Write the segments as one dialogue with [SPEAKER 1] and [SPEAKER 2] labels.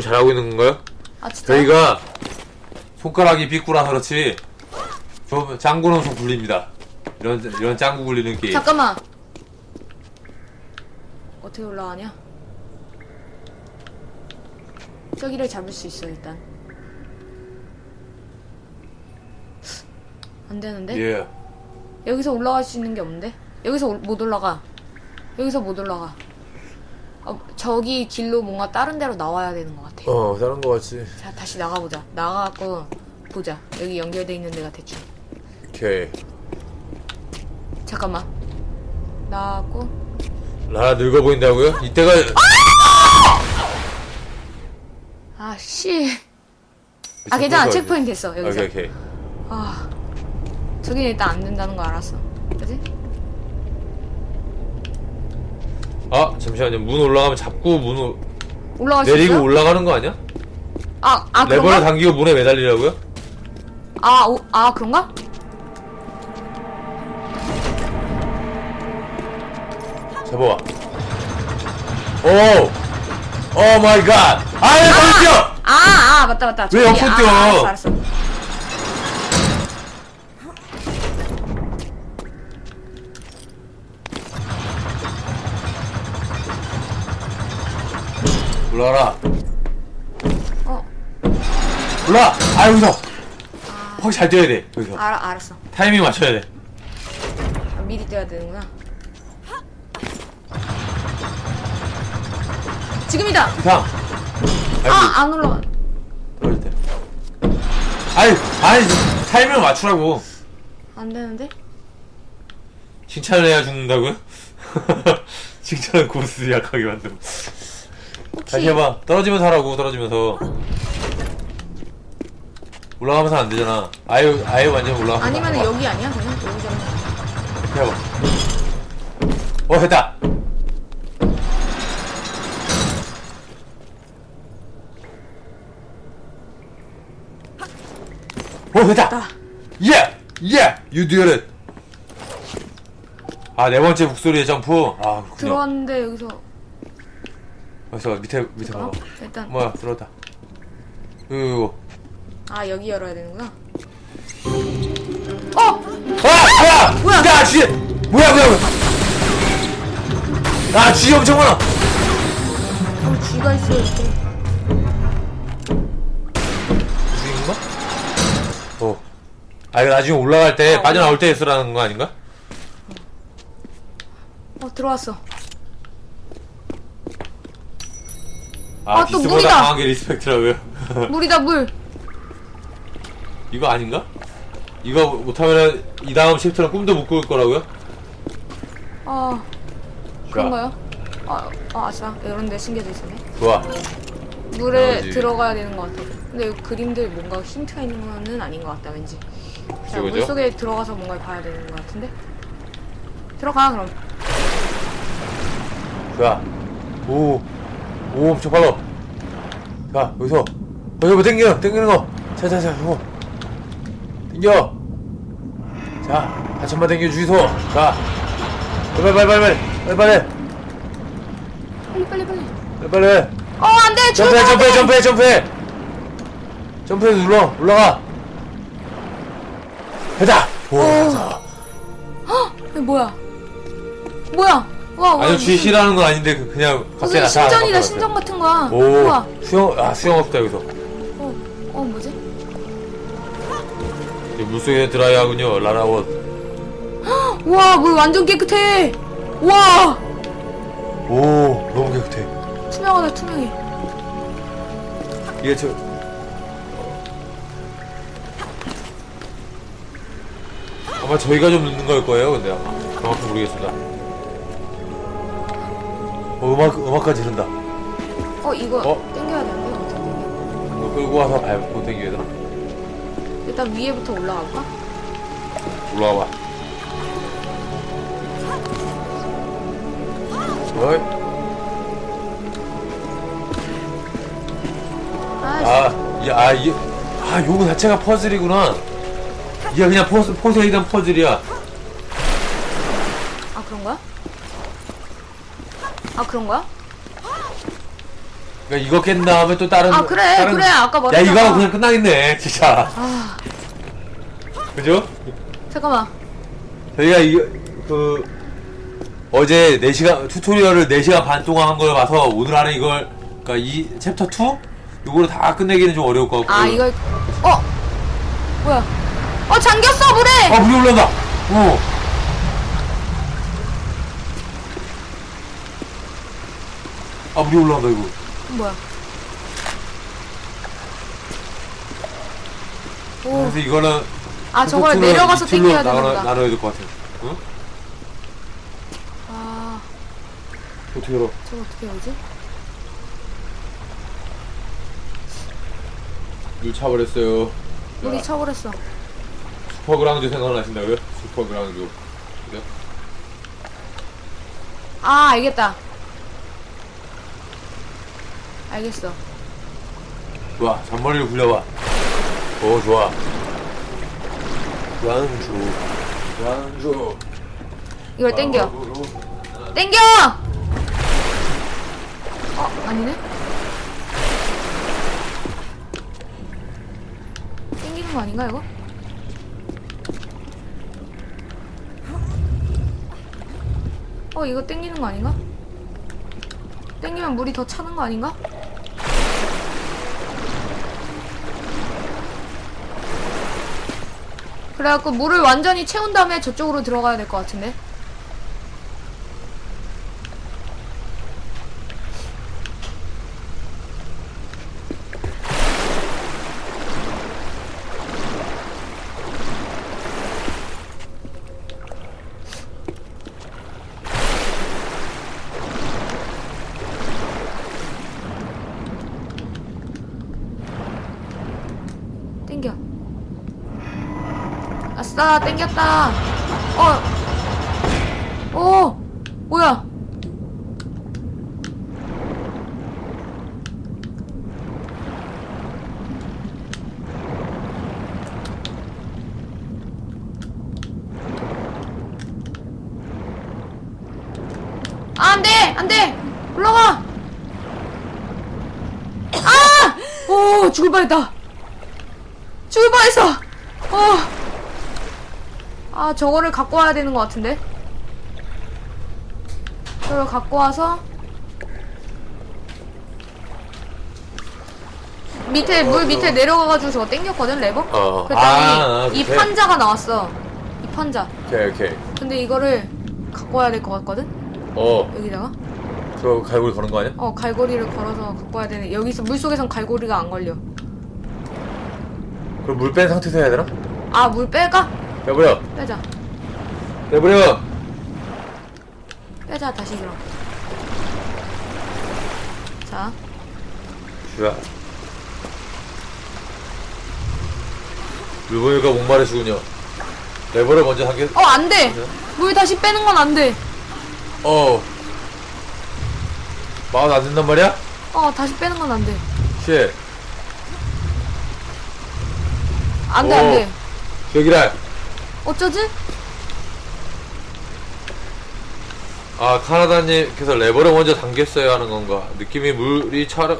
[SPEAKER 1] 잘하고 있는 건가요?
[SPEAKER 2] 아 진짜?
[SPEAKER 1] 저희가 손가락이 삐꾸라서 그렇지 저 짱구는 손 굴립니다. 이런 이런 짱구 굴리는 게임.
[SPEAKER 2] 잠깐만. 어떻게 올라가냐? 저기를 잡을 수 있어 일단. 안 되는데?
[SPEAKER 1] 예.
[SPEAKER 2] 여기서 올라갈 수 있는 게 없는데? 여기서 올- 못 올라가. 여기서 못 올라가. 어, 저기 길로 뭔가 다른 데로 나와야 되는 것 같아.
[SPEAKER 1] 어 다른 거 같지.
[SPEAKER 2] 자, 다시 나가보자. 나가고 보자. 여기 연결돼 있는 데가 대충.
[SPEAKER 1] 오케이.
[SPEAKER 2] 잠깐만. 나가고.
[SPEAKER 1] 라라 늙어 보인다고요? 이때가
[SPEAKER 2] 아, 씨. 아, 괜찮아. 체크포인트 됐어. 여기서.
[SPEAKER 1] 오케이 오케이.
[SPEAKER 2] 아, 저긴 일단 안 된다는 거 알았어. 그지?
[SPEAKER 1] 아 잠시만요. 문 올라가면 잡고 문 오-
[SPEAKER 2] 올라갈 수
[SPEAKER 1] 내리고? 올라가는 거 아니야?
[SPEAKER 2] 아, 아,
[SPEAKER 1] 레버를
[SPEAKER 2] 그런가?
[SPEAKER 1] 당기고 문에 매달리라고요?
[SPEAKER 2] 아, 오, 아, 그런가?
[SPEAKER 1] 잡아봐. 오! 오 마이 갓! 아예 멈춰!
[SPEAKER 2] 아, 아, 맞다, 맞다.
[SPEAKER 1] 왜
[SPEAKER 2] 저기,
[SPEAKER 1] 옆으로
[SPEAKER 2] 아,
[SPEAKER 1] 뛰어?
[SPEAKER 2] 알았어, 알았어.
[SPEAKER 1] 올라가라.
[SPEAKER 2] 어,
[SPEAKER 1] 올라! 아 여기서! 확잘 뛰어야 돼. 여기서.
[SPEAKER 2] 알아, 알았어.
[SPEAKER 1] 타이밍 맞춰야 돼.
[SPEAKER 2] 아, 미리 뛰어야 되는구나. 지금이다!
[SPEAKER 1] 이상. 아이고,
[SPEAKER 2] 아, 안 올라가.
[SPEAKER 1] 그럴 때. 아이, 아이, 타이밍을 맞추라고.
[SPEAKER 2] 안 되는데?
[SPEAKER 1] 칭찬을 해야 죽는다고요? 칭찬은 고스 약하게 만들고.
[SPEAKER 2] 혹시.
[SPEAKER 1] 다시 해봐. 떨어지면서 하라고, 떨어지면서. 올라가면서 안 되잖아. 아예, 아예 완전 올라가면서.
[SPEAKER 2] 아니면은
[SPEAKER 1] 해봐.
[SPEAKER 2] 여기 아니야? 그냥 여기 잡는 거.
[SPEAKER 1] 해봐. 어, 됐다! 어, 됐다!
[SPEAKER 2] 나.
[SPEAKER 1] 예! 예! You did it! 아, 네 번째 북소리의 점프. 아, 그렇군요.
[SPEAKER 2] 들어왔는데 여기서.
[SPEAKER 1] 그래서 밑에, 밑에 봐봐.
[SPEAKER 2] 어? 일단.
[SPEAKER 1] 뭐야, 들어왔다. 이거,
[SPEAKER 2] 아, 여기 열어야 되는구나. 어!
[SPEAKER 1] 아! 뭐야!
[SPEAKER 2] 뭐야?
[SPEAKER 1] 야, 쥐! 뭐야, 뭐야, 뭐야! 아, 쥐 엄청 많아!
[SPEAKER 2] 어, 쥐가 있어, 이렇게.
[SPEAKER 1] 쥐인가? 어. 아, 이거 나중에 올라갈 때,
[SPEAKER 2] 아,
[SPEAKER 1] 빠져나올 때 쓰라는 거 아닌가?
[SPEAKER 2] 어, 들어왔어.
[SPEAKER 1] 아,
[SPEAKER 2] 아, 또
[SPEAKER 1] 비스보다
[SPEAKER 2] 물이다.
[SPEAKER 1] 강한 게 리스펙트라고요?
[SPEAKER 2] 물이다, 물.
[SPEAKER 1] 이거 아닌가? 이거 못하면은 이 다음 챕터는 꿈도 못꿀 거라고요?
[SPEAKER 2] 아, 그런가요? 아, 아, 아싸. 이런 데 숨겨져 있었네.
[SPEAKER 1] 좋아.
[SPEAKER 2] 물에
[SPEAKER 1] 나오지.
[SPEAKER 2] 들어가야 되는 것 같아. 근데 그림들 뭔가 힌트가 있는 거는 아닌 것 같다, 왠지. 자,
[SPEAKER 1] 그죠?
[SPEAKER 2] 물 속에 들어가서 뭔가를 봐야 되는 것 같은데? 들어가, 그럼.
[SPEAKER 1] 좋아. 오. 오, 엄청 빨라. 자, 여기서. 여기서 뭐 땡겨, 땡기는 거. 자, 자, 자, 이거. 땡겨. 자, 한참만 땡겨 주이소. 자. 빨리, 빨리, 빨리, 빨리, 빨리, 빨리,
[SPEAKER 2] 빨리, 빨리, 빨리. 어, 안 돼!
[SPEAKER 1] 점프해! 점프해, 점프해, 점프해. 점프해, 눌러, 올라가. 됐다. 오,
[SPEAKER 2] 어. 이게 뭐야? 뭐야? 와, 와.
[SPEAKER 1] 아주 쥐 싫어하는 건 아닌데 그- 그냥 갑자기
[SPEAKER 2] 무슨
[SPEAKER 1] 나타나는
[SPEAKER 2] 신전이다,
[SPEAKER 1] 것
[SPEAKER 2] 신전. 같은 거야.
[SPEAKER 1] 오,
[SPEAKER 2] 우와.
[SPEAKER 1] 수영, 아, 수영 없다, 여기서.
[SPEAKER 2] 어, 어, 뭐지?
[SPEAKER 1] 이 물속에 드라이 하군요, 라라원.
[SPEAKER 2] 우와, 물 완전 깨끗해! 우와!
[SPEAKER 1] 오, 너무 깨끗해.
[SPEAKER 2] 투명하다, 투명해.
[SPEAKER 1] 이게 저. 아마 저희가 좀 늦는 걸 거예요, 근데 아마. 정확히 모르겠습니다. 어, 음악, 음악까지 흐른다.
[SPEAKER 2] 어, 이거
[SPEAKER 1] 어?
[SPEAKER 2] 땡겨야 되는데? 어떻게 땡겨?
[SPEAKER 1] 이거 끌고 와서 밟고 땡겨야 되나?
[SPEAKER 2] 일단 위에부터 올라갈까?
[SPEAKER 1] 올라와 봐. 어이?
[SPEAKER 2] 아,
[SPEAKER 1] 아, 이, 아, 이, 아, 요거 자체가 퍼즐이구나. 이게 그냥 포, 포세이던 퍼즐이야.
[SPEAKER 2] 아, 그런 거야? 아, 그런 거야?
[SPEAKER 1] 그러니까 이거 깬 다음에 또 다른
[SPEAKER 2] 아, 그래,
[SPEAKER 1] 다른...
[SPEAKER 2] 그래. 아까
[SPEAKER 1] 야
[SPEAKER 2] 말했잖아.
[SPEAKER 1] 이거 하고 그냥 끝나겠네 진짜.
[SPEAKER 2] 아.
[SPEAKER 1] 그죠?
[SPEAKER 2] 잠깐만.
[SPEAKER 1] 저희가 이거 그 어제 4시간 튜토리얼을 4시간 반 동안 한 걸 봐서 오늘 안에 이걸 그러니까 이 챕터 2 이거로 다 끝내기는 좀 어려울 것 같고.
[SPEAKER 2] 아 이걸 어? 뭐야? 어 잠겼어 물에!
[SPEAKER 1] 아 물이 올라온다. 오 아, 물이 올라온다, 이거.
[SPEAKER 2] 뭐야 오
[SPEAKER 1] 그래서 이거는.
[SPEAKER 2] 아 저걸
[SPEAKER 1] 튜토리얼
[SPEAKER 2] 내려가서
[SPEAKER 1] 이틀로
[SPEAKER 2] 땡겨야
[SPEAKER 1] 나눠,
[SPEAKER 2] 되는구나
[SPEAKER 1] 나눠야 될 것 같아. 응?
[SPEAKER 2] 아
[SPEAKER 1] 어떻게 열어?
[SPEAKER 2] 저거 어떻게 열지
[SPEAKER 1] 물 차버렸어요.
[SPEAKER 2] 물이 차오랬어
[SPEAKER 1] 슈퍼그랑주 생각나신다고요? 슈퍼그랑주. 그래?
[SPEAKER 2] 아 알겠다 알겠어
[SPEAKER 1] 좋아, 잔머리를 굴려봐. 오, 좋아. 양주. 양주.
[SPEAKER 2] 이걸 땡겨 땡겨 어 아니네 땡기는 거 아닌가 이거 어 이거 땡기는 거 아닌가 땡기면 물이 더 차는 거 아닌가 그래갖고 물을 완전히 채운 다음에 저쪽으로 들어가야 될 것 같은데 땡겨. 아싸, 땡겼다. 어. 오, 뭐야? 아, 안 돼! 안 돼! 올라가! 아! 오, 죽을 뻔했다. 죽을 뻔했어. 어. 아 저거를 갖고 와야 되는 것 같은데. 저걸 갖고 와서 밑에 물 밑에 내려가가지고 저거 땡겼거든 레버.
[SPEAKER 1] 어.
[SPEAKER 2] 그랬더니
[SPEAKER 1] 아,
[SPEAKER 2] 이
[SPEAKER 1] 밑에.
[SPEAKER 2] 판자가 나왔어. 이 판자.
[SPEAKER 1] 오케이, 오케이.
[SPEAKER 2] 근데 이거를 갖고 와야 될 것 같거든.
[SPEAKER 1] 어,
[SPEAKER 2] 여기다가.
[SPEAKER 1] 저 갈고리 거는 거 아니야?
[SPEAKER 2] 어 갈고리를 걸어서 갖고 와야 되네. 여기서 물 속에선 갈고리가 안 걸려.
[SPEAKER 1] 그럼 물 뺀 상태에서 해야 되나?
[SPEAKER 2] 아 물 빼가?
[SPEAKER 1] 빼버려.
[SPEAKER 2] 빼자.
[SPEAKER 1] 빼버려.
[SPEAKER 2] 빼자 다시 그럼. 자.
[SPEAKER 1] 슈아. 물 보니까 목마르시군요. 레버를 먼저 당겨.
[SPEAKER 2] 어, 안 돼! 물 다시 빼는 건 안 돼.
[SPEAKER 1] 어. 마음 안 된단 말이야?
[SPEAKER 2] 어, 다시 빼는 건 안 돼.
[SPEAKER 1] 쉣.
[SPEAKER 2] 안 돼, 안
[SPEAKER 1] 오.
[SPEAKER 2] 돼.
[SPEAKER 1] 여기라.
[SPEAKER 2] 어쩌지?
[SPEAKER 1] 아, 카나다님께서 레버를 먼저 당겼어야 하는 건가? 느낌이 물이 차,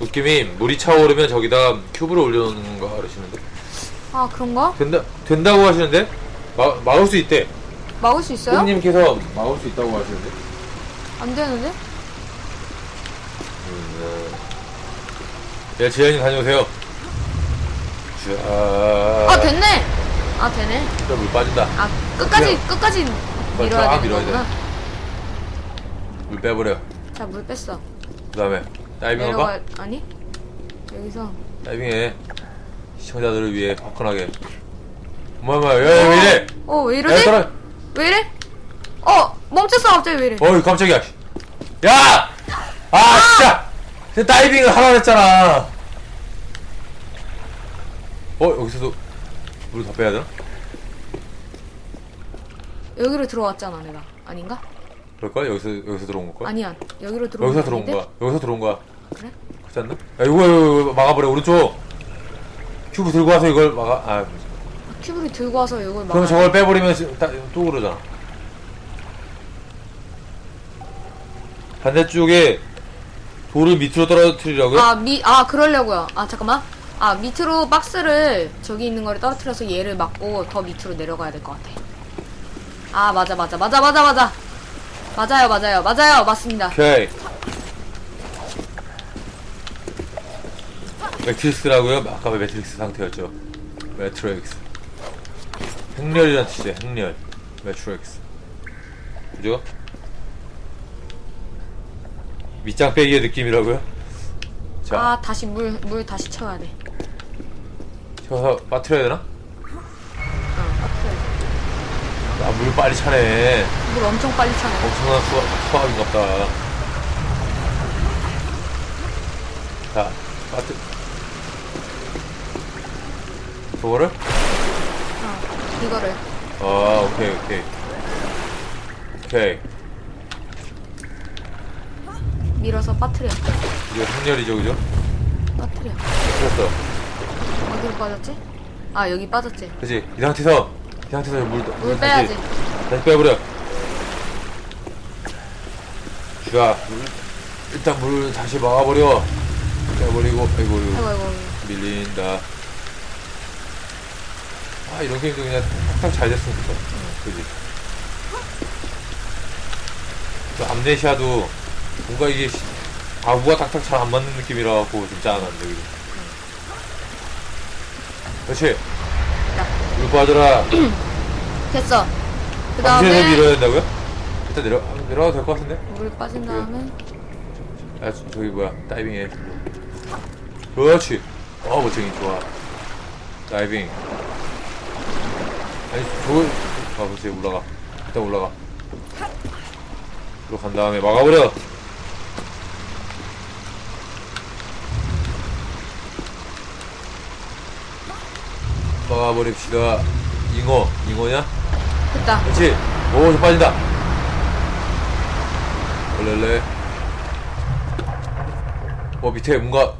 [SPEAKER 1] 느낌이 물이 차오르면 저기다 큐브를 올려놓는 건가? 그러시는데.
[SPEAKER 2] 아, 그런가?
[SPEAKER 1] 된다, 된다고 하시는데? 마, 막을 수 있대.
[SPEAKER 2] 막을 수 있어요?
[SPEAKER 1] 님께서 막을 수 있다고 하시는데.
[SPEAKER 2] 안 되는데?
[SPEAKER 1] 네, 지현님 다녀오세요. 자.
[SPEAKER 2] 아, 됐네! 아, 되네.
[SPEAKER 1] 물 빠진다.
[SPEAKER 2] 아, 끝까지, 끝까지 밀어야
[SPEAKER 1] 쫙
[SPEAKER 2] 되는
[SPEAKER 1] 밀어야 돼.
[SPEAKER 2] 거구나.
[SPEAKER 1] 물 빼버려.
[SPEAKER 2] 자, 물 뺐어.
[SPEAKER 1] 그 다음에, 다이빙
[SPEAKER 2] 내려가,
[SPEAKER 1] 할까?
[SPEAKER 2] 아니? 여기서.
[SPEAKER 1] 다이빙해. 시청자들을 위해 화끈하게. 뭐야, 뭐야, 야, 야, 왜 이래?
[SPEAKER 2] 어, 왜
[SPEAKER 1] 야,
[SPEAKER 2] 이러지?
[SPEAKER 1] 떨어.
[SPEAKER 2] 왜 이래? 어, 멈췄어, 갑자기 왜 이래?
[SPEAKER 1] 어이, 깜짝이야. 야! 아, 진짜! 진짜 다이빙을 하라 그랬잖아. 어, 여기서도 물더 빼야 되나?
[SPEAKER 2] 여기로 들어왔잖아, 내가. 아닌가?
[SPEAKER 1] 그럴까? 여기서, 여기서 들어온 걸까?
[SPEAKER 2] 아니야. 여기로 들어온
[SPEAKER 1] 여기서
[SPEAKER 2] 거
[SPEAKER 1] 들어온
[SPEAKER 2] 아닌데?
[SPEAKER 1] 거야. 여기서 들어온 거야.
[SPEAKER 2] 그래?
[SPEAKER 1] 그렇지 않나? 야, 이거, 이거, 이거 막아버려. 오른쪽. 큐브 들고 와서 이걸 막아. 아,
[SPEAKER 2] 큐브를 들고 와서 이걸 막.
[SPEAKER 1] 그럼 저걸 빼버리면 또 그러잖아. 반대쪽에 돌을 밑으로 떨어뜨리라고요?
[SPEAKER 2] 아, 미, 아, 그러려고요. 아, 잠깐만. 아, 밑으로 박스를 저기 있는 거를 떨어뜨려서 얘를 막고 더 밑으로 내려가야 될 것 같아. 아, 맞아, 맞아, 맞아, 맞아, 맞아. 맞아요, 맞아요, 맞아요, 맞습니다.
[SPEAKER 1] 오케이. 매트릭스라고요? 아까 매트릭스 상태였죠. 매트릭스. 행렬이란 뜻이에요. 행렬. 매트릭스. 그죠? 밑장 빼기의 느낌이라고요? 자,
[SPEAKER 2] 아, 다시 물, 물 다시 채워야 돼.
[SPEAKER 1] 저 빠트려야 되나?
[SPEAKER 2] 어.
[SPEAKER 1] 아, 물 빨리 차네.
[SPEAKER 2] 물 엄청 빨리 차네.
[SPEAKER 1] 엄청난 수학, 수학인갑다. 자, 빠트. 저거를?
[SPEAKER 2] 어, 이거를.
[SPEAKER 1] 아, 오케이, 오케이. 오케이.
[SPEAKER 2] 밀어서 빠뜨려.
[SPEAKER 1] 이거 행렬이죠, 그죠?
[SPEAKER 2] 빠뜨려.
[SPEAKER 1] 그랬어.
[SPEAKER 2] 어디로 빠졌지? 아, 여기 빠졌지.
[SPEAKER 1] 그지? 이 상태에서, 이 상태에서 물, 물,
[SPEAKER 2] 물 빼야지.
[SPEAKER 1] 다시, 다시 빼버려. 자, 물, 일단 물 다시 막아버려. 빼버리고, 아이고,
[SPEAKER 2] 아이고, 아이고.
[SPEAKER 1] 밀린다. 아, 이런 게임도 그냥 탁탁 잘 됐으면 좋겠다. 그지? 또 암네시아도 뭔가 이게 시- 가구가 딱딱 잘안 맞는 느낌이라 갖고 좀 짠한데, 그지? 그렇지? 물 빠져라.
[SPEAKER 2] 됐어. 그 다음에
[SPEAKER 1] 밀어야 된다고요? 일단 내려, 내려가도 될 것 같은데?
[SPEAKER 2] 물 빠진 다음에
[SPEAKER 1] 아, 저- 저기 뭐야, 다이빙 해. 그렇지. 어, 멋쟁이, 좋아. 다이빙. 아니, 저거, 아, 그렇지, 올라가. 일단 올라가. 들어간 다음에 막아버려! 막아버립시다. 잉어, 잉어냐?
[SPEAKER 2] 됐다.
[SPEAKER 1] 그렇지. 오, 저 빠진다. 원래래. 어, 밑에 뭔가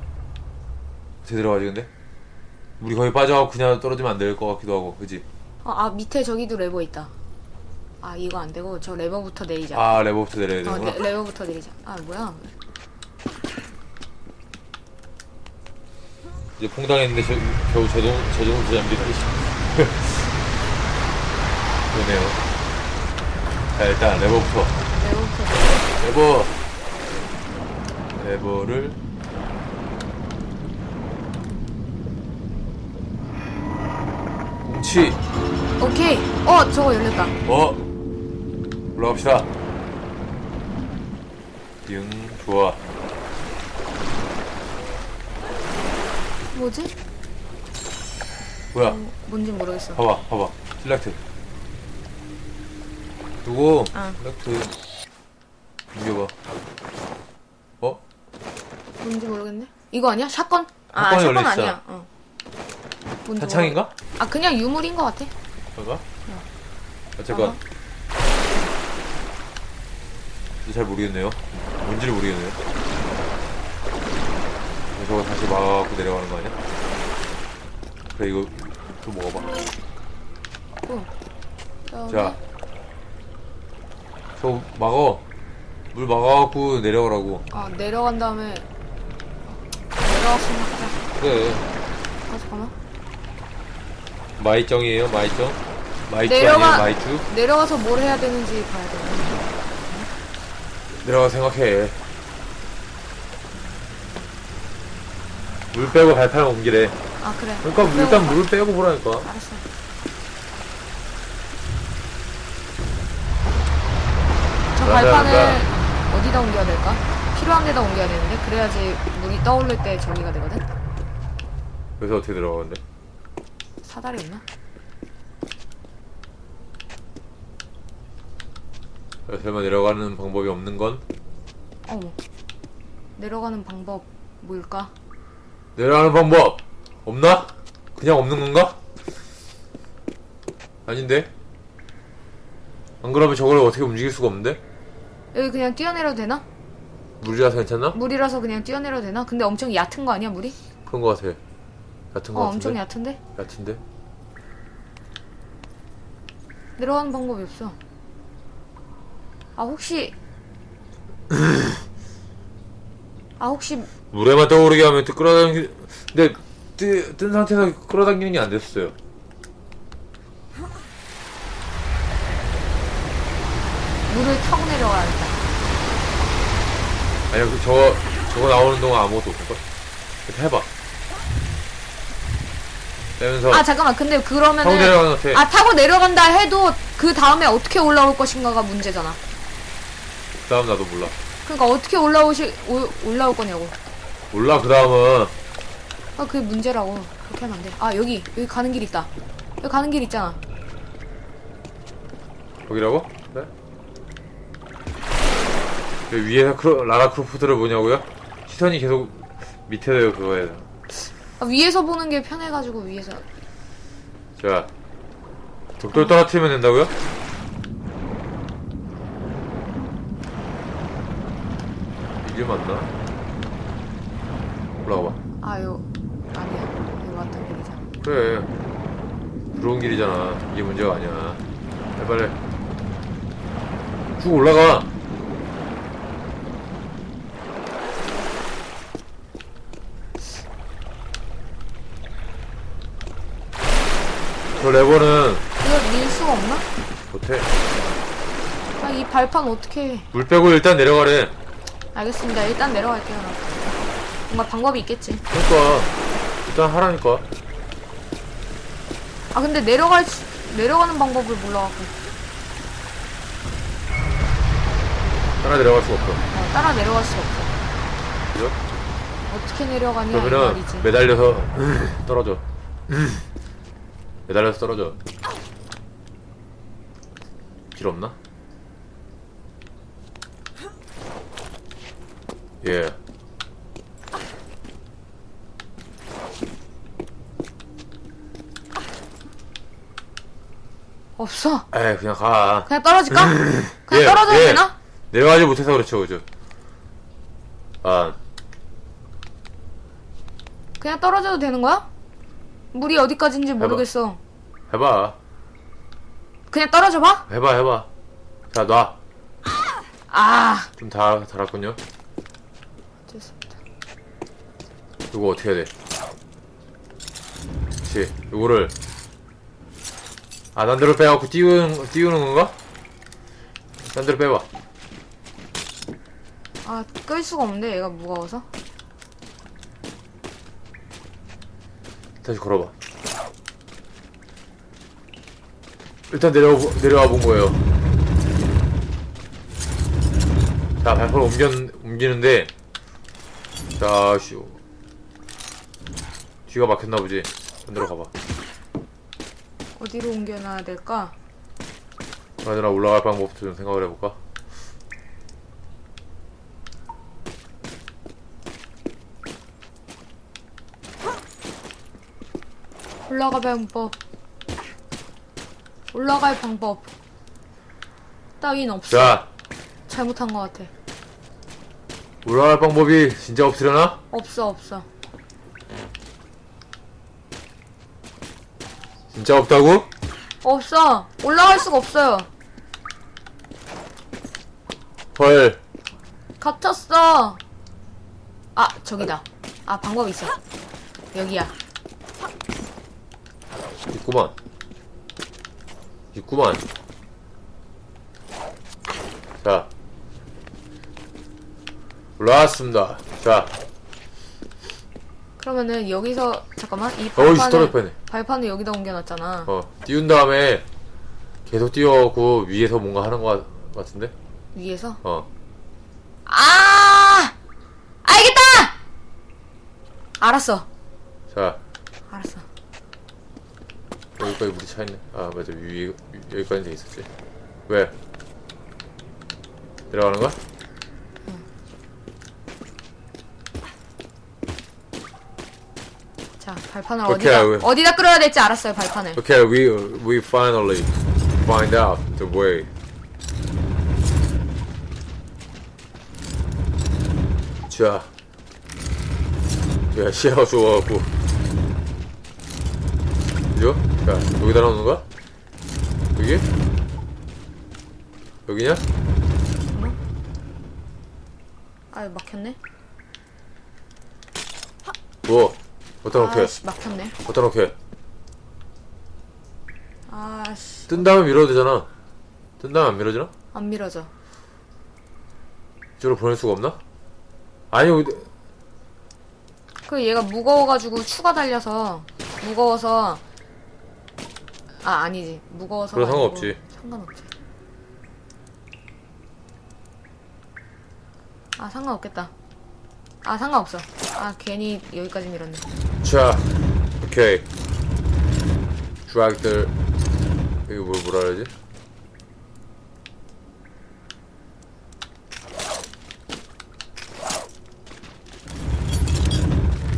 [SPEAKER 1] 제대로 가지 근데? 물이 거의 빠져갖고 그냥 떨어지면 안 될 것 같기도 하고, 그지?
[SPEAKER 2] 어, 아 밑에 저기도 레버 있다. 아 이거 안 되고 저 레버부터 내리자.
[SPEAKER 1] 아, 레버부터 내려야
[SPEAKER 2] 어,
[SPEAKER 1] 되는구나.
[SPEAKER 2] 레, 레버부터 내리자. 아 뭐야?
[SPEAKER 1] 이제 퐁당했는데 저, 겨우 제동, 제동을 제잠기다. 그러네요. 자, 일단 레버부터.
[SPEAKER 2] 레버.
[SPEAKER 1] 레버를. 뭉치.
[SPEAKER 2] 오케이. 어 저거 열렸다.
[SPEAKER 1] 어 올라갑시다 응 좋아
[SPEAKER 2] 뭐지?
[SPEAKER 1] 뭐야
[SPEAKER 2] 음, 뭔지 모르겠어.
[SPEAKER 1] 봐봐 봐봐 실렉트 누구
[SPEAKER 2] 아.
[SPEAKER 1] 실렉트 넘겨봐 어?
[SPEAKER 2] 뭔지 모르겠네. 이거 아니야? 샷건? 아
[SPEAKER 1] 샷건이
[SPEAKER 2] 샷건. 아니야. 어. 뭔지
[SPEAKER 1] 탄창인가?
[SPEAKER 2] 모르겠- 아 그냥 유물인 것 같아.
[SPEAKER 1] 그런가? 어쨌건
[SPEAKER 2] 아마.
[SPEAKER 1] 잘 모르겠네요 뭔지를 모르겠네요 저거 다시 막아갖고 내려가는 거 아니야? 그래 이거 좀 먹어봐
[SPEAKER 2] 어.
[SPEAKER 1] 자, 저 막어. 물 막아갖고 내려가라고.
[SPEAKER 2] 아 내려간 다음에 내려갔으면 하자.
[SPEAKER 1] 그래.
[SPEAKER 2] 아 잠깐만.
[SPEAKER 1] 마이정이에요, 마이정. 마이쭈
[SPEAKER 2] 내려가-
[SPEAKER 1] 아니에요, 마이쭈?
[SPEAKER 2] 내려가서 뭘 해야 되는지 봐야 돼.
[SPEAKER 1] 내려가 생각해. 물 빼고 발판을 옮기래.
[SPEAKER 2] 아 그래.
[SPEAKER 1] 그러니까
[SPEAKER 2] 빼고
[SPEAKER 1] 일단
[SPEAKER 2] 가.
[SPEAKER 1] 물을 빼고 보라니까.
[SPEAKER 2] 알았어. 저
[SPEAKER 1] 맞아,
[SPEAKER 2] 발판을. 어디다 옮겨야 될까? 필요한 데다 옮겨야 되는데 그래야지 물이 떠오를 때 정리가 되거든.
[SPEAKER 1] 그래서 어떻게 들어가는데?
[SPEAKER 2] 사다리 없나?
[SPEAKER 1] 설마 내려가는 방법이 없는 건?
[SPEAKER 2] 어머. 내려가는 방법 뭘까?
[SPEAKER 1] 내려가는 방법! 없나? 그냥 없는 건가? 아닌데? 안 그러면 저걸 어떻게 움직일 수가 없는데?
[SPEAKER 2] 여기 그냥 뛰어내려도 되나?
[SPEAKER 1] 물이라서 괜찮나?
[SPEAKER 2] 물이라서 그냥 뛰어내려도 되나? 근데 엄청 얕은 거 아니야 물이?
[SPEAKER 1] 그런 거 같아. 얕은 거
[SPEAKER 2] 어
[SPEAKER 1] 같은데?
[SPEAKER 2] 엄청 얕은데?
[SPEAKER 1] 얕은데?
[SPEAKER 2] 내려가는 방법이 없어. 아 혹시 아 혹시
[SPEAKER 1] 물에만 떠오르게 하면 또 끌어당기 근데 뜨, 뜬 상태에서 끌어당기는 게 안 됐어요
[SPEAKER 2] 물을 타고 내려가야겠다.
[SPEAKER 1] 아니야 그 저거 저거 나오는 동안 아무것도 없을걸? 해봐 빼면서
[SPEAKER 2] 아 잠깐만 근데
[SPEAKER 1] 타고
[SPEAKER 2] 그러면은
[SPEAKER 1] 내려가는 것 같아
[SPEAKER 2] 아 타고 내려간다 해도 그 다음에 어떻게 올라올 것인가가 문제잖아.
[SPEAKER 1] 그 다음 나도 몰라
[SPEAKER 2] 그러니까 어떻게 올라오시 올- 올라올 거냐고.
[SPEAKER 1] 몰라 그 다음은
[SPEAKER 2] 아 그게 문제라고. 그렇게 하면 안 돼. 아 여기 여기 가는 길 있다. 여기 가는 길 있잖아.
[SPEAKER 1] 거기라고? 네? 그 위에서 크로, 라라 크로프트를 보냐고요? 시선이 계속 밑에 그거에
[SPEAKER 2] 아, 위에서 보는 게 편해가지고 위에서.
[SPEAKER 1] 자 독돌 떨어뜨리면 된다고요? 이게 맞나? 올라가 봐
[SPEAKER 2] 아유 아니야. 여기 왔던 길이잖아.
[SPEAKER 1] 그래 들어온 길이잖아 이게 문제가 아니야 빨리 빨리 쭉 올라가 저 레버는
[SPEAKER 2] 이거 밀 수가 없나?
[SPEAKER 1] 못해
[SPEAKER 2] 아 이 발판 어떻게 해?
[SPEAKER 1] 물 빼고 일단 내려가래
[SPEAKER 2] 알겠습니다. 일단 내려갈게요. 그럼. 뭔가 방법이 있겠지.
[SPEAKER 1] 그러니까 일단 하라니까
[SPEAKER 2] 아 근데 내려갈 수, 내려가는 방법을 몰라갖고
[SPEAKER 1] 따라 내려갈 수가 없어
[SPEAKER 2] 어, 따라 내려갈 수가 없어.
[SPEAKER 1] 그죠?
[SPEAKER 2] 어떻게 내려가냐 이
[SPEAKER 1] 그러면은
[SPEAKER 2] 말이지.
[SPEAKER 1] 매달려서 떨어져 매달려서 떨어져 길 없나? 예
[SPEAKER 2] 없어.
[SPEAKER 1] 에이 그냥 가
[SPEAKER 2] 그냥 떨어질까? 그냥
[SPEAKER 1] 예,
[SPEAKER 2] 떨어져도
[SPEAKER 1] 예.
[SPEAKER 2] 되나?
[SPEAKER 1] 내려가지 못해서 그렇죠 그죠 아
[SPEAKER 2] 그냥 떨어져도 되는 거야? 물이 어디까지인지 모르겠어.
[SPEAKER 1] 해봐
[SPEAKER 2] 그냥 떨어져 봐?
[SPEAKER 1] 해봐 해봐 자 놔
[SPEAKER 2] 아.
[SPEAKER 1] 좀 달, 달았군요
[SPEAKER 2] 됐습니다.
[SPEAKER 1] 이거 어떻게 해야 돼? 그치 이거를 아 난대로 빼갖고 띄우는, 띄우는 건가? 난대로 빼봐
[SPEAKER 2] 아, 끌 수가 없는데 얘가 무거워서.
[SPEAKER 1] 다시 걸어봐 일단 내려, 내려와 본 거예요 자 발판을 옮겨, 옮기는데 자쉬 뒤가 막혔나 보지 반대로 가봐
[SPEAKER 2] 어디로 옮겨놔야 될까?
[SPEAKER 1] 그러나 올라갈 방법부터 좀 생각을 해볼까?
[SPEAKER 2] 올라갈 방법. 올라갈 방법. 따윈 없어.
[SPEAKER 1] 자
[SPEAKER 2] 잘못한 것 같아.
[SPEAKER 1] 올라갈 방법이 진짜 없으려나?
[SPEAKER 2] 없어, 없어.
[SPEAKER 1] 진짜 없다고?
[SPEAKER 2] 없어. 올라갈 수가 없어요.
[SPEAKER 1] 헐
[SPEAKER 2] 갇혔어. 아, 저기다. 아, 방법 있어. 여기야.
[SPEAKER 1] 있구만 있구만 자 올라왔습니다 자
[SPEAKER 2] 그러면은 여기서 잠깐만 이
[SPEAKER 1] 어이씨
[SPEAKER 2] 발판을
[SPEAKER 1] 떨어질 뻔했네
[SPEAKER 2] 발판을 여기다 옮겨놨잖아.
[SPEAKER 1] 어 띄운 다음에 계속 띄워갖고 위에서 뭔가 하는 거 같- 같은데?
[SPEAKER 2] 위에서.
[SPEAKER 1] 어
[SPEAKER 2] 아! 알겠다! 알았어.
[SPEAKER 1] 자,
[SPEAKER 2] 알았어.
[SPEAKER 1] 여기까지 물이 차 있네. 아, 맞아. 위, 위- 여기까지 돼 있었지. 왜? 내려가는 거야?
[SPEAKER 2] 자, 발판을
[SPEAKER 1] 오케이,
[SPEAKER 2] 어디다
[SPEAKER 1] 왜?
[SPEAKER 2] 어디다 끌어야 될지 알았어요, 발판을.
[SPEAKER 1] Okay, we, we finally find out the way. 자. 야, 시야가 좋아갖고. 그죠? 자, 여기다 넣는 거야? 여기? 여기냐?
[SPEAKER 2] 아, 막혔네.
[SPEAKER 1] 뭐 어디다 놓게
[SPEAKER 2] 아씨 막혔네.
[SPEAKER 1] 어디다 놓게
[SPEAKER 2] 아씨
[SPEAKER 1] 뜬 다음에 밀어도 되잖아 뜬 다음에 안 밀어지나?
[SPEAKER 2] 안 밀어져.
[SPEAKER 1] 이쪽으로 보낼 수가 없나? 아니 어디-
[SPEAKER 2] 그 얘가 무거워가지고 추가 달려서 무거워서 아 아니지 무거워서
[SPEAKER 1] 그래, 상관없지.
[SPEAKER 2] 상관없지 아 상관없겠다 아 상관없어 아 괜히 여기까지 밀었네
[SPEAKER 1] 자 오케이 드래그들 이거 뭐 뭐라 그러지?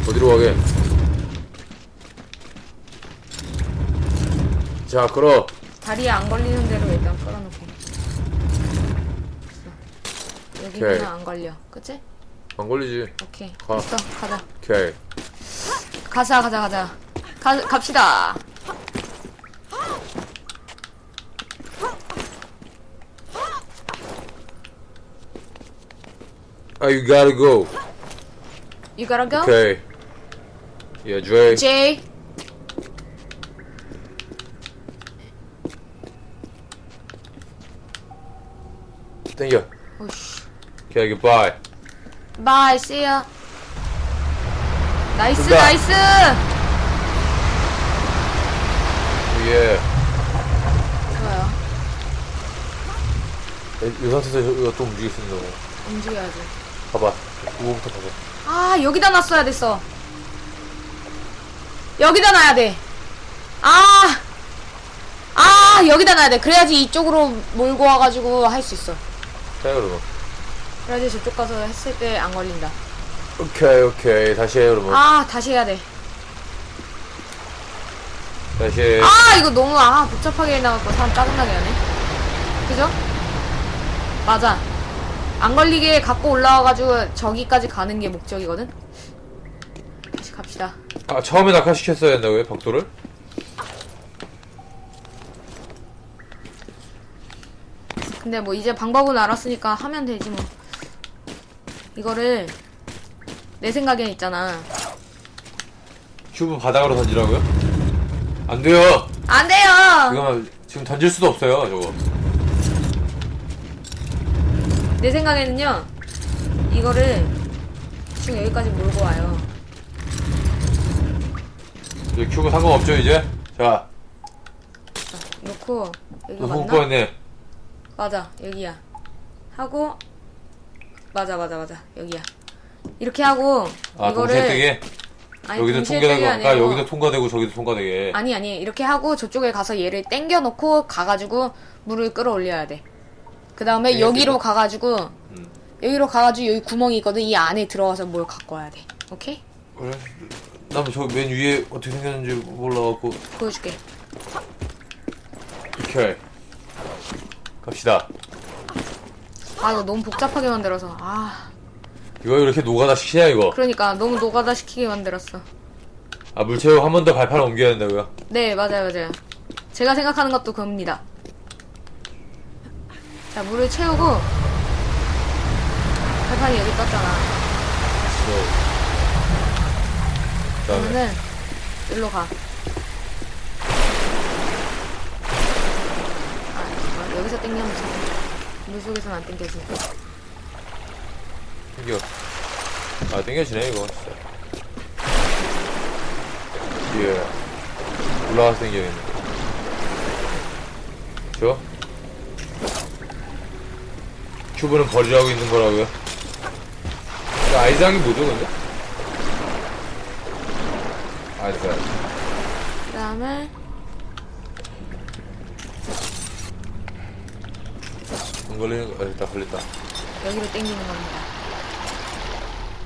[SPEAKER 1] 어디로 가게? 자 끌어
[SPEAKER 2] 다리에 안 걸리는 대로 일단 끌어놓게 됐어. 여기는
[SPEAKER 1] 오케이.
[SPEAKER 2] 안 걸려 그치?
[SPEAKER 1] 안 걸리지.
[SPEAKER 2] 오케이.
[SPEAKER 1] 가.
[SPEAKER 2] 됐어. 가자.
[SPEAKER 1] 오케이.
[SPEAKER 2] 가자 가자 가자. 가, 갑시다.
[SPEAKER 1] 아 you gotta go.
[SPEAKER 2] You gotta go?
[SPEAKER 1] 오케이. 예 Dre
[SPEAKER 2] Jay.
[SPEAKER 1] 땡겨
[SPEAKER 2] 오씨.
[SPEAKER 1] 오케이 goodbye
[SPEAKER 2] 바이 see ya 나이스
[SPEAKER 1] 된다.
[SPEAKER 2] 나이스!
[SPEAKER 1] 예.
[SPEAKER 2] 좋아요.
[SPEAKER 1] 이 상태에서 이거 좀 움직일 수 있는 거
[SPEAKER 2] 움직여야지.
[SPEAKER 1] 봐봐. 이거부터 봐봐.
[SPEAKER 2] 아 여기다 놨어야 됐어. 여기다 놔야 돼 아! 아, 여기다 놔야 돼. 그래야지 이쪽으로 몰고 와가지고 할 수 있어.
[SPEAKER 1] 자 그러면
[SPEAKER 2] 그래야지 저쪽 가서 했을 때 안 걸린다.
[SPEAKER 1] 오케이 오케이. 다시 해 그러면
[SPEAKER 2] 아 다시 해야 돼.
[SPEAKER 1] 다시 해.
[SPEAKER 2] 아 이거 너무 아 복잡하게 해놔갖고 사람 짜증나게 하네. 그죠? 맞아. 안 걸리게 갖고 올라와가지고 저기까지 가는 게 목적이거든? 다시 갑시다.
[SPEAKER 1] 아 처음에 낙하시켰어야 된다고요 벽돌을?
[SPEAKER 2] 근데 뭐 이제 방법은 알았으니까 하면 되지 뭐 이거를 내 생각엔 있잖아.
[SPEAKER 1] 큐브 바닥으로 던지라고요? 안 돼요.
[SPEAKER 2] 안 돼요!
[SPEAKER 1] 이거 지금 던질 수도 없어요 저거.
[SPEAKER 2] 내 생각에는요 이거를 지금 여기까지 몰고 와요.
[SPEAKER 1] 이제 큐브 상관없죠 이제? 자.
[SPEAKER 2] 놓고 여기
[SPEAKER 1] 너
[SPEAKER 2] 맞나?
[SPEAKER 1] 훅 보였네
[SPEAKER 2] 맞아 여기야. 하고 맞아 맞아 맞아. 여기야. 이렇게 하고
[SPEAKER 1] 아 동시에 뜨게?
[SPEAKER 2] 아니,
[SPEAKER 1] 여기도
[SPEAKER 2] 동시에
[SPEAKER 1] 통과되고 아까?
[SPEAKER 2] 아니고
[SPEAKER 1] 여기도 통과되고 저기도 통과되게.
[SPEAKER 2] 아니 아니. 이렇게 하고 저쪽에 가서 얘를 당겨 놓고 가가지고 물을 끌어올려야 돼 그 다음에
[SPEAKER 1] 이게
[SPEAKER 2] 여기로
[SPEAKER 1] 뜨거?
[SPEAKER 2] 가가지고
[SPEAKER 1] 음.
[SPEAKER 2] 여기로 가가지고 여기 구멍이 있거든. 이 안에 들어가서 뭘 갖고 와야 돼. 오케이?
[SPEAKER 1] 그래? 나저맨 위에 어떻게 생겼는지 몰라갖고.
[SPEAKER 2] 보여줄게.
[SPEAKER 1] 오케이. 갑시다
[SPEAKER 2] 아 이거 너무 복잡하게 만들어서 아
[SPEAKER 1] 이거 이렇게 노가다 시키냐 이거
[SPEAKER 2] 그러니까 너무 노가다 시키게 만들었어
[SPEAKER 1] 아 물체로 한번 더 발판을 옮겨야 된다고요?
[SPEAKER 2] 네, 맞아요, 맞아요. 제가 생각하는 것도 그겁니다. 자, 물을 채우고, 발판이 여기 떴잖아.
[SPEAKER 1] 네. 그다음에
[SPEAKER 2] 그러면은, 일로 가. 아, 잠깐, 여기서 땡겨면 참. 물속에서는 안 땡겨지니까.
[SPEAKER 1] 땡겨. 아, 땡겨지네, 이거, 진짜. 예. 올라가서 땡겨야겠네. 저? 큐브는 버리라고 있는 거라고요? 그 아이작이 뭐죠, 근데? 아이작.
[SPEAKER 2] 그 다음에,
[SPEAKER 1] 안 걸리는 거, 아, 됐다, 걸렸다.
[SPEAKER 2] 여기로 땡기는 겁니다.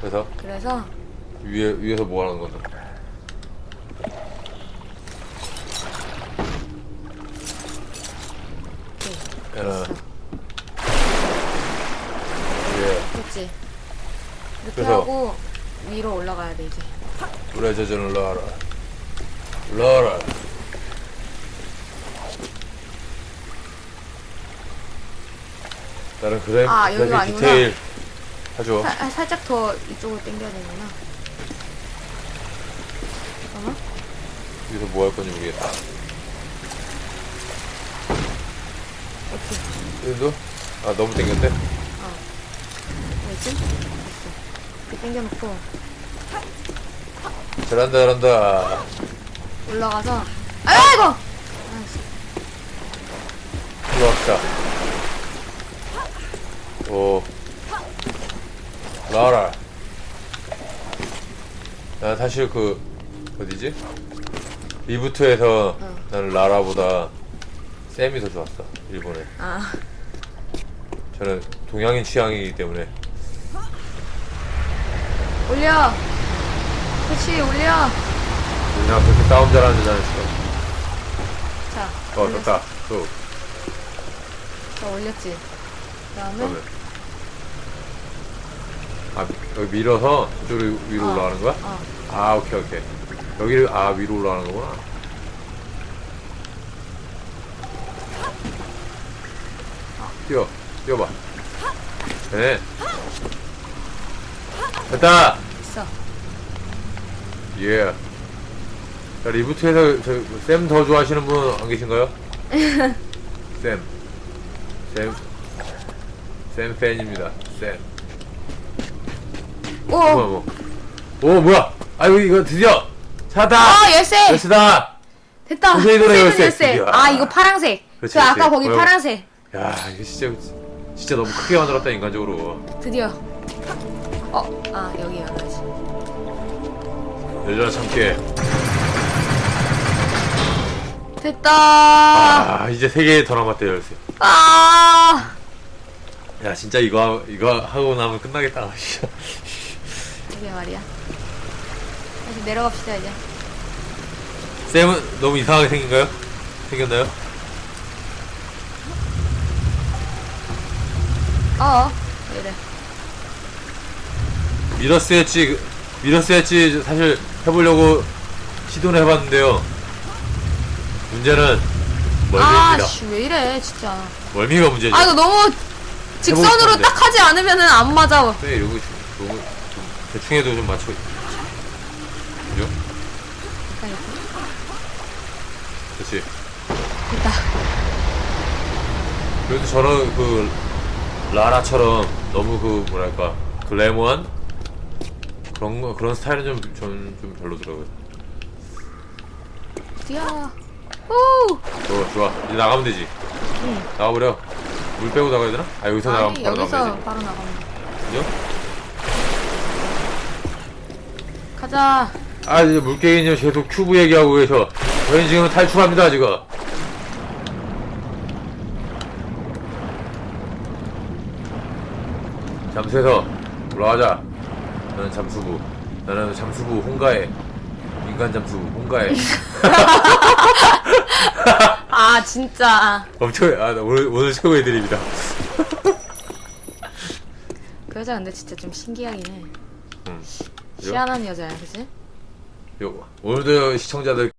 [SPEAKER 1] 그래서,
[SPEAKER 2] 그래서,
[SPEAKER 1] 위에, 위에서 뭐 하는. 어,
[SPEAKER 2] 됐어.
[SPEAKER 1] 예.
[SPEAKER 2] 됐지? 이렇게
[SPEAKER 1] 그래서-
[SPEAKER 2] 하고, 위로 올라가야 돼, 이제.
[SPEAKER 1] 물에 젖은 올라와라. 올라와라. 나는 그래,
[SPEAKER 2] 아, 여기가
[SPEAKER 1] 그렇게
[SPEAKER 2] 아니구나.
[SPEAKER 1] 디테일 하죠.
[SPEAKER 2] 사- 아, 살짝 더 이쪽으로 당겨야 되는구나.
[SPEAKER 1] 여기서 뭐 할 건지 모르겠다. 여기도? 아, 너무 땡겼대?
[SPEAKER 2] 뭐지? 됐어. 이렇게 당겨놓고
[SPEAKER 1] 잘한다, 잘한다.
[SPEAKER 2] 올라가서 아이고
[SPEAKER 1] 올라갑시다. 오. 라라. 나 사실 그, 어디지? 리부트에서
[SPEAKER 2] 어.
[SPEAKER 1] 나는 라라보다 쌤이 더 좋았어. 일본에.
[SPEAKER 2] 아
[SPEAKER 1] 저는 동양인 취향이기 때문에.
[SPEAKER 2] 올려 그렇지 올려
[SPEAKER 1] 그냥 그렇게 싸움 잘하는 여자는 싫어.
[SPEAKER 2] 자
[SPEAKER 1] 어,
[SPEAKER 2] 올렸어.
[SPEAKER 1] 좋다. 또,
[SPEAKER 2] 자 올렸지 그다음에
[SPEAKER 1] 그러면. 아, 여기 밀어서 저쪽으로 위로
[SPEAKER 2] 어.
[SPEAKER 1] 올라가는 거야?
[SPEAKER 2] 어
[SPEAKER 1] 아, 오케이, 오케이. 여기를, 아, 위로 올라가는 거구나. 뛰어, 뛰어봐. 네. 됐다!
[SPEAKER 2] 있어
[SPEAKER 1] 예. 자, 리부트에서 쌤더 좋아하시는 분 안 계신가요? 쌤. 쌤. 쌤 팬입니다. 쌤.
[SPEAKER 2] 오
[SPEAKER 1] 뭐야, 뭐. 오, 뭐야! 아이고, 이거 드디어! 찾았다!
[SPEAKER 2] 아, 열쇠!
[SPEAKER 1] 열쇠다!
[SPEAKER 2] 됐다
[SPEAKER 1] 포세이돈의
[SPEAKER 2] 세븐
[SPEAKER 1] 열쇠,
[SPEAKER 2] 열쇠
[SPEAKER 1] 드디어.
[SPEAKER 2] 아 이거 파랑색
[SPEAKER 1] 그렇지,
[SPEAKER 2] 그 아까
[SPEAKER 1] 그렇지.
[SPEAKER 2] 거기
[SPEAKER 1] 어휴.
[SPEAKER 2] 파랑색
[SPEAKER 1] 야, 이거 진짜, 진짜 너무 크게 만들었다, 인간적으로.
[SPEAKER 2] 드디어 어 아 여기 열어야지
[SPEAKER 1] 여자 참깨.
[SPEAKER 2] 됐다
[SPEAKER 1] 아, 이제 세 개 더 남았대, 열쇠.
[SPEAKER 2] 아
[SPEAKER 1] 야, 진짜 이거, 이거 하고 나면 끝나겠다.
[SPEAKER 2] 이게 말이야 다시 내려갑시다 이제
[SPEAKER 1] 쌤은 너무 이상하게 생긴가요? 생겼나요?
[SPEAKER 2] 어어 왜 이래
[SPEAKER 1] 미러스 엣지, 미러스 엣지 사실 해보려고 시도를 해봤는데요. 문제는 멀미입니다.
[SPEAKER 2] 아씨 왜 이래 진짜
[SPEAKER 1] 멀미가 문제죠.
[SPEAKER 2] 아 이거 너무 직선으로 딱 하지 않으면은 안 맞아
[SPEAKER 1] 네, 이러고 좀- 너무 좀 대충 해도 좀 맞춰. 그죠? 그렇지.
[SPEAKER 2] 됐다
[SPEAKER 1] 그래도 저는 그 라라처럼 너무 그 뭐랄까 글래머한 그런 거 그런 스타일은 좀 저는 좀 별로더라고요.
[SPEAKER 2] 뛰어 오
[SPEAKER 1] 좋아 좋아 이제 나가면 되지. 나가버려. 물 빼고 나가야 되나? 아 여기서 나가면
[SPEAKER 2] 아니
[SPEAKER 1] 바로
[SPEAKER 2] 여기서
[SPEAKER 1] 나가면 되지.
[SPEAKER 2] 바로 나가면 돼
[SPEAKER 1] 그죠?
[SPEAKER 2] 가자
[SPEAKER 1] 아 이제 물개인이 계속 큐브 얘기하고 계셔. 저희 지금 탈출합니다 지금. 잠수해서 올라가자. 나는 잠수부. 나는 잠수부 홍가에 인간 잠수 홍가에.
[SPEAKER 2] 아 진짜
[SPEAKER 1] 엄청 아 나 오늘 오늘 최고의 드립이다.
[SPEAKER 2] 그 여자 근데 진짜 좀 신기하긴 해
[SPEAKER 1] 응.
[SPEAKER 2] 희한한 여자야 그치?
[SPEAKER 1] 요, 오늘도 시청자들